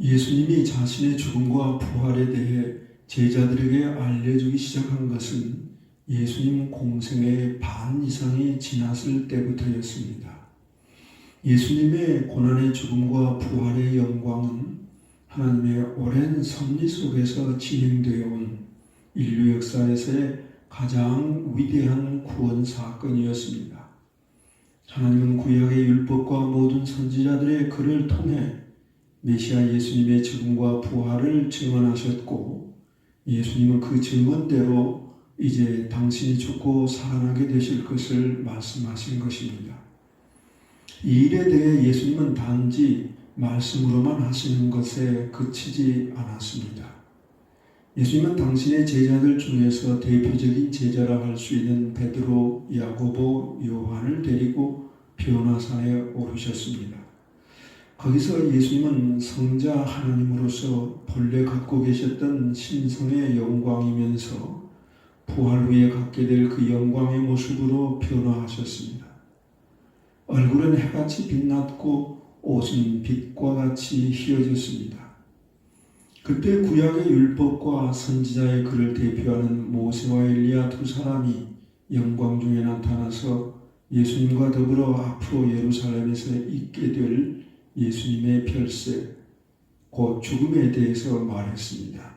예수님이 자신의 죽음과 부활에 대해 제자들에게 알려주기 시작한 것은 예수님 공생의 반 이상이 지났을 때부터였습니다. 예수님의 고난의 죽음과 부활의 영광은 하나님의 오랜 섭리 속에서 진행되어 온 인류 역사에서의 가장 위대한 구원 사건이었습니다. 하나님은 구약의 율법과 모든 선지자들의 글을 통해 메시아 예수님의 죽음과 부활을 증언하셨고 예수님은 그 증언대로 이제 당신이 죽고 살아나게 되실 것을 말씀하신 것입니다. 이 일에 대해 예수님은 단지 말씀으로만 하시는 것에 그치지 않았습니다. 예수님은 당신의 제자들 중에서 대표적인 제자라 할 수 있는 베드로, 야고보, 요한을 데리고 변화산에 오르셨습니다. 거기서 예수님은 성자 하나님으로서 본래 갖고 계셨던 신성의 영광이면서 부활 후에 갖게 될 그 영광의 모습으로 변화하셨습니다. 얼굴은 해같이 빛났고 옷은 빛과 같이 휘어졌습니다. 그때 구약의 율법과 선지자의 글을 대표하는 모세와 엘리야 두 사람이 영광 중에 나타나서 예수님과 더불어 앞으로 예루살렘에서 있게 될 예수님의 별세, 곧 죽음에 대해서 말했습니다.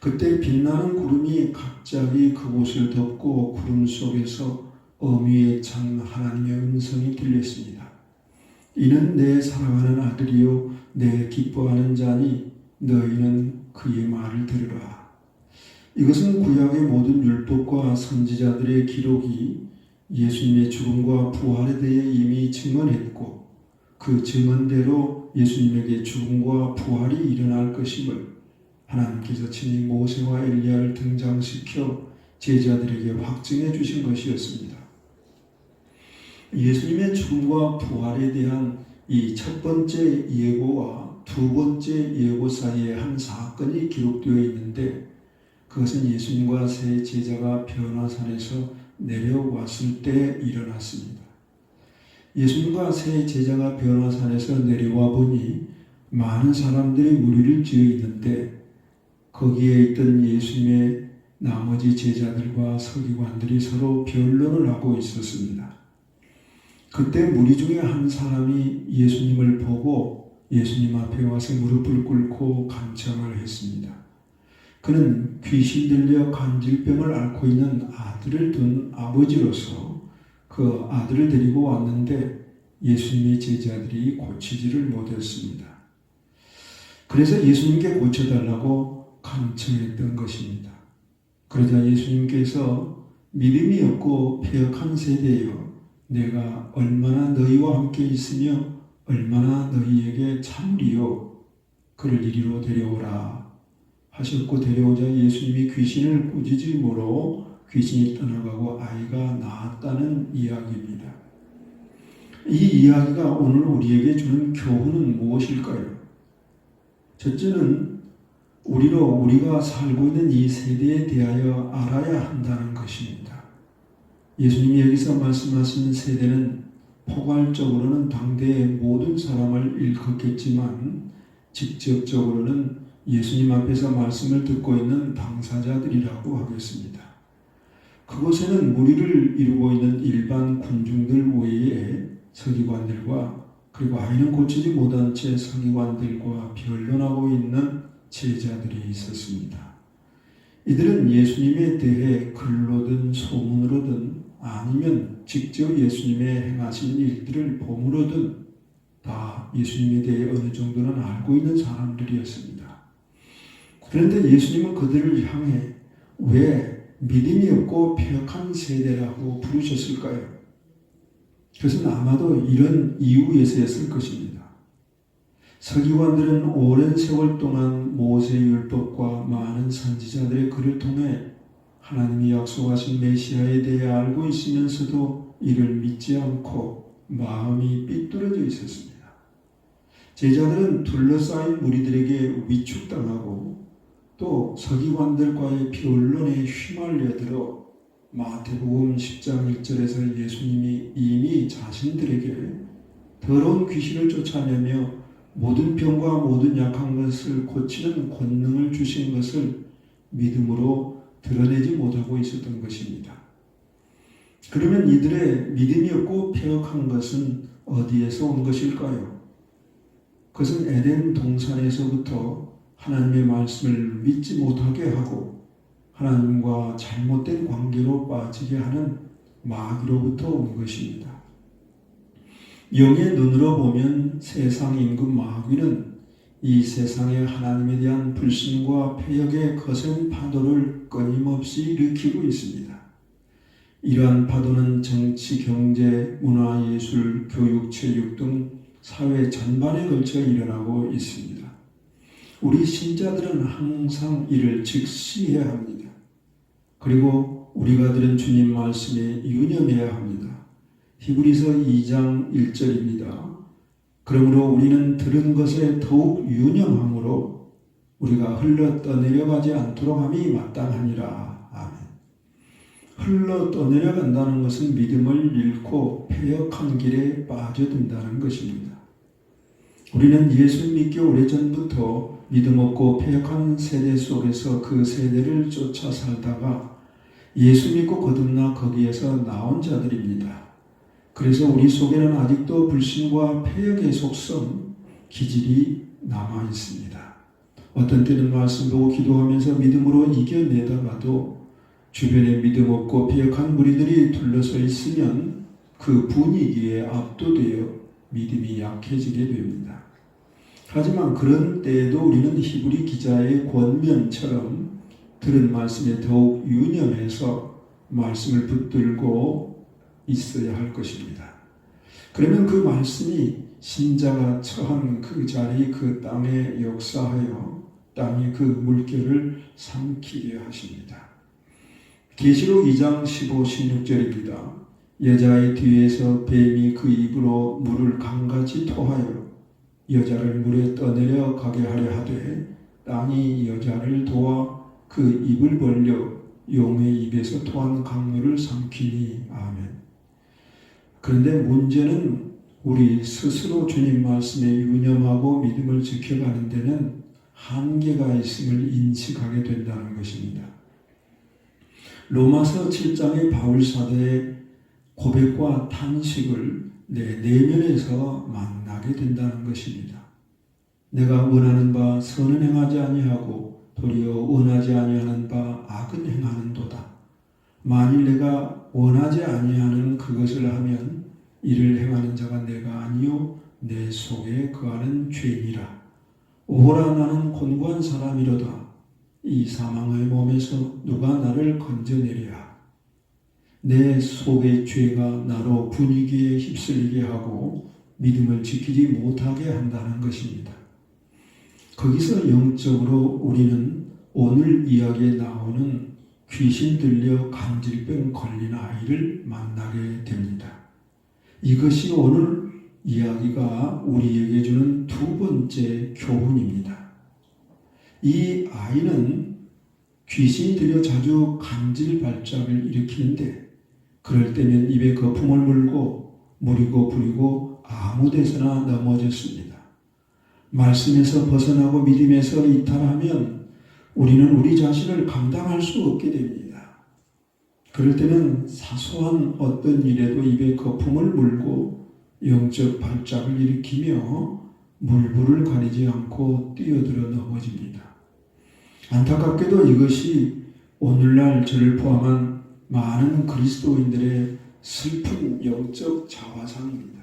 그때 빛나는 구름이 갑자기 그곳을 덮고 구름 속에서 어미에 찬 하나님의 음성이 들렸습니다. 이는 내 사랑하는 아들이요 내 기뻐하는 자니 너희는 그의 말을 들으라. 이것은 구약의 모든 율법과 선지자들의 기록이 예수님의 죽음과 부활에 대해 이미 증언했고 그 증언대로 예수님에게 죽음과 부활이 일어날 것임을 하나님께서 친히 모세와 엘리야를 등장시켜 제자들에게 확증해 주신 것이었습니다. 예수님의 죽음과 부활에 대한 이 첫 번째 예고와 두 번째 예고 사이에 한 사건이 기록되어 있는데 그것은 예수님과 세 제자가 변화산에서 내려왔을 때 일어났습니다. 예수님과 세 제자가 변화산에서 내려와 보니 많은 사람들이 무리를 지어 있는데 거기에 있던 예수님의 나머지 제자들과 서기관들이 서로 변론을 하고 있었습니다. 그때 무리 중에 한 사람이 예수님을 보고 예수님 앞에 와서 무릎을 꿇고 간청을 했습니다. 그는 귀신 들려 간질병을 앓고 있는 아들을 둔 아버지로서 그 아들을 데리고 왔는데 예수님의 제자들이 고치지를 못했습니다. 그래서 예수님께 고쳐달라고 간청했던 것입니다. 그러자 예수님께서 믿음이 없고 폐역한 세대여 내가 얼마나 너희와 함께 있으며 얼마나 너희에게 참으리요 그를 이리로 데려오라 하셨고 데려오자 예수님이 귀신을 꾸짖음으로 귀신이 떠나가고 아이가 나았다는 이야기입니다. 이 이야기가 오늘 우리에게 주는 교훈은 무엇일까요? 첫째는 우리로 우리가 살고 있는 이 세대에 대하여 알아야 한다는 것입니다. 예수님이 여기서 말씀하신 세대는 포괄적으로는 당대의 모든 사람을 일컫겠지만 직접적으로는 예수님 앞에서 말씀을 듣고 있는 당사자들이라고 하겠습니다. 그곳에는 무리를 이루고 있는 일반 군중들 외에 서기관들과 그리고 아이는 고치지 못한 채 서기관들과 변론하고 있는 제자들이 있었습니다. 이들은 예수님에 대해 글로든 소문으로든 아니면 직접 예수님의 행하신 일들을 봄으로든 다 예수님에 대해 어느 정도는 알고 있는 사람들이었습니다. 그런데 예수님은 그들을 향해 왜 믿음이 없고 폐역한 세대라고 부르셨을 까요? 그것은 아마도 이런 이유에서였을 것입니다. 서기관들은 오랜 세월 동안 모세 율법과 많은 선지자들의 글을 통해 하나님이 약속하신 메시아에 대해 알고 있으면서도 이를 믿지 않고 마음이 삐뚤어져 있었습니다. 제자들은 둘러싸인 무리들에게 위축당하고 또 서기관들과의 변론에 휘말려 들어 마태복음 10장 1절에서 예수님이 이미 자신들에게 더러운 귀신을 쫓아내며 모든 병과 모든 약한 것을 고치는 권능을 주신 것을 믿음으로 드러내지 못하고 있었던 것입니다. 그러면 이들의 믿음이 없고 폐역한 것은 어디에서 온 것일까요? 그것은 에덴 동산에서부터 하나님의 말씀을 믿지 못하게 하고 하나님과 잘못된 관계로 빠지게 하는 마귀로부터 온 것입니다. 영의 눈으로 보면 세상 임금 마귀는 이 세상에 하나님에 대한 불신과 폐역의 거센 파도를 끊임없이 일으키고 있습니다. 이러한 파도는 정치, 경제, 문화, 예술, 교육, 체육 등 사회 전반에 걸쳐 일어나고 있습니다. 우리 신자들은 항상 이를 직시해야 합니다. 그리고 우리가 들은 주님 말씀에 유념해야 합니다. 히브리서 2장 1절입니다. 그러므로 우리는 들은 것에 더욱 유념함으로 우리가 흘러 떠내려가지 않도록 함이 마땅하니라. 아멘. 흘러 떠내려간다는 것은 믿음을 잃고 폐역한 길에 빠져든다는 것입니다. 우리는 예수 믿기 오래전부터 믿음 없고 폐역한 세대 속에서 그 세대를 쫓아 살다가 예수 믿고 거듭나 거기에서 나온 자들입니다. 그래서 우리 속에는 아직도 불신과 폐역의 속성, 기질이 남아 있습니다. 어떤 때는 말씀 보고 기도하면서 믿음으로 이겨내다가도 주변에 믿음 없고 폐역한 무리들이 둘러서 있으면 그 분위기에 압도되어 믿음이 약해지게 됩니다. 하지만 그런 때에도 우리는 히브리 기자의 권면처럼 들은 말씀에 더욱 유념해서 말씀을 붙들고 있어야 할 것입니다. 그러면 그 말씀이 신자가 처한 그 자리 그 땅에 역사하여 땅이 그 물결을 삼키게 하십니다. 계시록 2장 15, 16절입니다. 여자의 뒤에서 뱀이 그 입으로 물을 강같이 토하여 여자를 물에 떠내려 가게 하려 하되 땅이 여자를 도와 그 입을 벌려 용의 입에서 토한 강물을 삼키니 아멘. 그런데 문제는 우리 스스로 주님 말씀에 유념하고 믿음을 지켜가는 데는 한계가 있음을 인식하게 된다는 것입니다. 로마서 7장의 바울 사도의 고백과 탄식을 내 내면에서 만 나게 된다는 것입니다. 내가 원하는 바 선은 행하지 아니하고 도리어 원하지 아니하는 바 악은 행하는도다. 만일 내가 원하지 아니하는 그것을 하면 이를 행하는 자가 내가 아니요 내 속에 거하는 죄니라. 오호라 나는 곤고한 사람이로다. 이 사망의 몸에서 누가 나를 건져내랴. 내 속의 죄가 나로 분위기에 휩쓸리게 하고 믿음을 지키지 못하게 한다는 것입니다. 거기서 영적으로 우리는 오늘 이야기에 나오는 귀신 들려 간질병 걸린 아이를 만나게 됩니다. 이것이 오늘 이야기가 우리에게 주는 두 번째 교훈입니다. 이 아이는 귀신이 들려 자주 간질 발작을 일으키는데 그럴 때면 입에 거품을 물고 무리고 부리고 아무 데서나 넘어졌습니다. 말씀에서 벗어나고 믿음에서 이탈하면 우리는 우리 자신을 감당할 수 없게 됩니다. 그럴 때는 사소한 어떤 일에도 입에 거품을 물고 영적 발작을 일으키며 물불을 가리지 않고 뛰어들어 넘어집니다. 안타깝게도 이것이 오늘날 저를 포함한 많은 그리스도인들의 슬픈 영적 자화상입니다.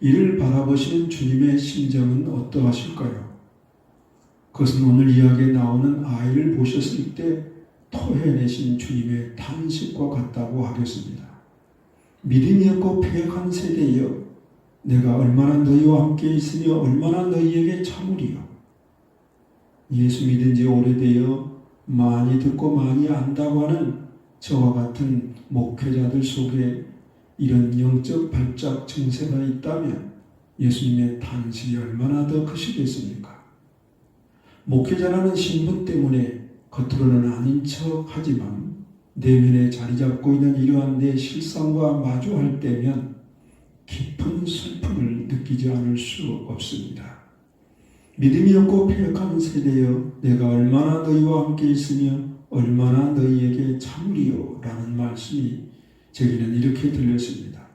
이를 바라보시는 주님의 심정은 어떠하실까요? 그것은 오늘 이야기에 나오는 아이를 보셨을 때 토해내신 주님의 탄식과 같다고 하겠습니다. 믿음이 없고 폐역한 세대여 내가 얼마나 너희와 함께 있으며 얼마나 너희에게 참으리요. 예수 믿은 지 오래되어 많이 듣고 많이 안다고 하는 저와 같은 목회자들 속에 이런 영적 발작 증세가 있다면 예수님의 탄식이 얼마나 더 크시겠습니까? 목회자라는 신분 때문에 겉으로는 아닌 척 하지만 내면에 자리 잡고 있는 이러한 내 실상과 마주할 때면 깊은 슬픔을 느끼지 않을 수 없습니다. 믿음이 없고 폐역한 세대여 내가 얼마나 너희와 함께 있으며 얼마나 너희에게 참으리요 라는 말씀이 제게는 이렇게 들렸습니다.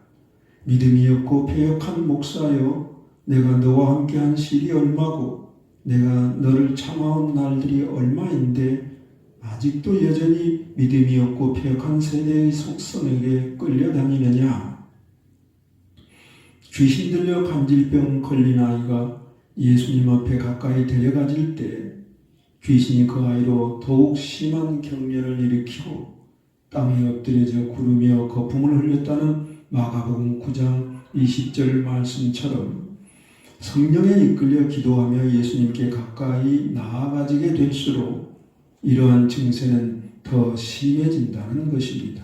믿음이 없고 폐역한 목사여 내가 너와 함께한 시일이 얼마고 내가 너를 참아온 날들이 얼마인데 아직도 여전히 믿음이 없고 폐역한 세대의 속성에게 끌려다니느냐 귀신 들려 간질병 걸린 아이가 예수님 앞에 가까이 데려가질 때 귀신이 그 아이로 더욱 심한 경련을 일으키고 땅에 엎드려져 구르며 거품을 흘렸다는 마가복음 9장 20절 말씀처럼 성령에 이끌려 기도하며 예수님께 가까이 나아가지게 될수록 이러한 증세는 더 심해진다는 것입니다.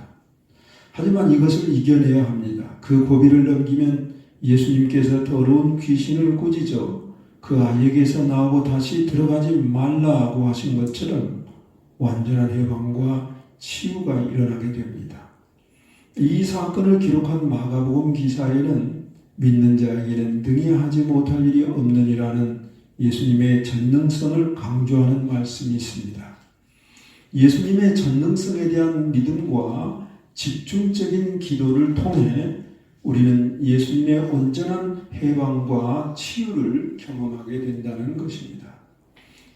하지만 이것을 이겨내야 합니다. 그 고비를 넘기면 예수님께서 더러운 귀신을 꾸짖어 그 아이에게서 나오고 다시 들어가지 말라고 하신 것처럼 완전한 해방과 치유가 일어나게 됩니다. 이 사건을 기록한 마가복음 기사에는 믿는 자에게는 등이 하지 못할 일이 없느니라는 예수님의 전능성을 강조하는 말씀이 있습니다. 예수님의 전능성에 대한 믿음과 집중적인 기도를 통해 우리는 예수님의 온전한 해방과 치유를 경험하게 된다는 것입니다.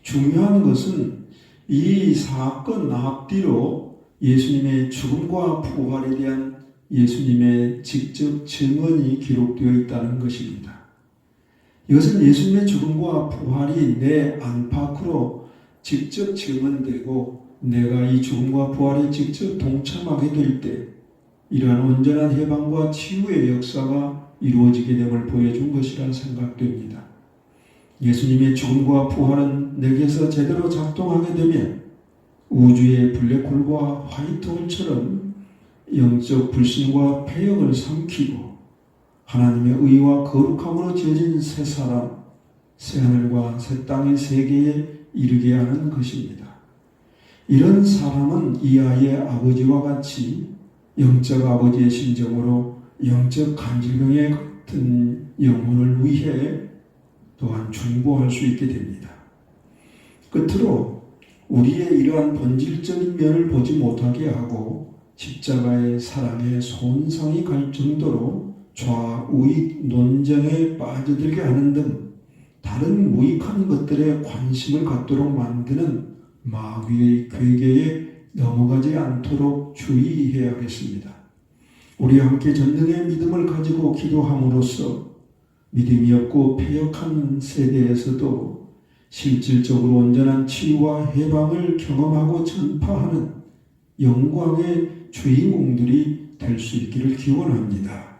중요한 것은 이 사건 앞뒤로 예수님의 죽음과 부활에 대한 예수님의 직접 증언이 기록되어 있다는 것입니다. 이것은 예수님의 죽음과 부활이 내 안팎으로 직접 증언되고 내가 이 죽음과 부활에 직접 동참하게 될 때 이러한 온전한 해방과 치유의 역사가 이루어지게 됨을 보여준 것이라 생각됩니다. 예수님의 죽음과 부활은 내게서 제대로 작동하게 되면 우주의 블랙홀과 화이트홀처럼 영적 불신과 폐역을 삼키고 하나님의 의와 거룩함으로 지어진 새 사람, 새 하늘과 새 땅의 세계에 이르게 하는 것입니다. 이런 사람은 이 아이의 아버지와 같이 영적 아버지의 심정으로 영적 간질병에 같은 영혼을 위해 또한 중보할 수 있게 됩니다. 끝으로 우리의 이러한 본질적인 면을 보지 못하게 하고 십자가의 사랑에 손상이 갈 정도로 좌우익 논쟁에 빠져들게 하는 등 다른 무익한 것들에 관심을 갖도록 만드는 마귀의 괴계에 넘어가지 않도록 주의해야겠습니다. 우리 함께 전능의 믿음을 가지고 기도함으로써 믿음이 없고 폐역한 세대에서도 실질적으로 온전한 치유와 해방을 경험하고 전파하는 영광의 주인공들이 될 수 있기를 기원합니다.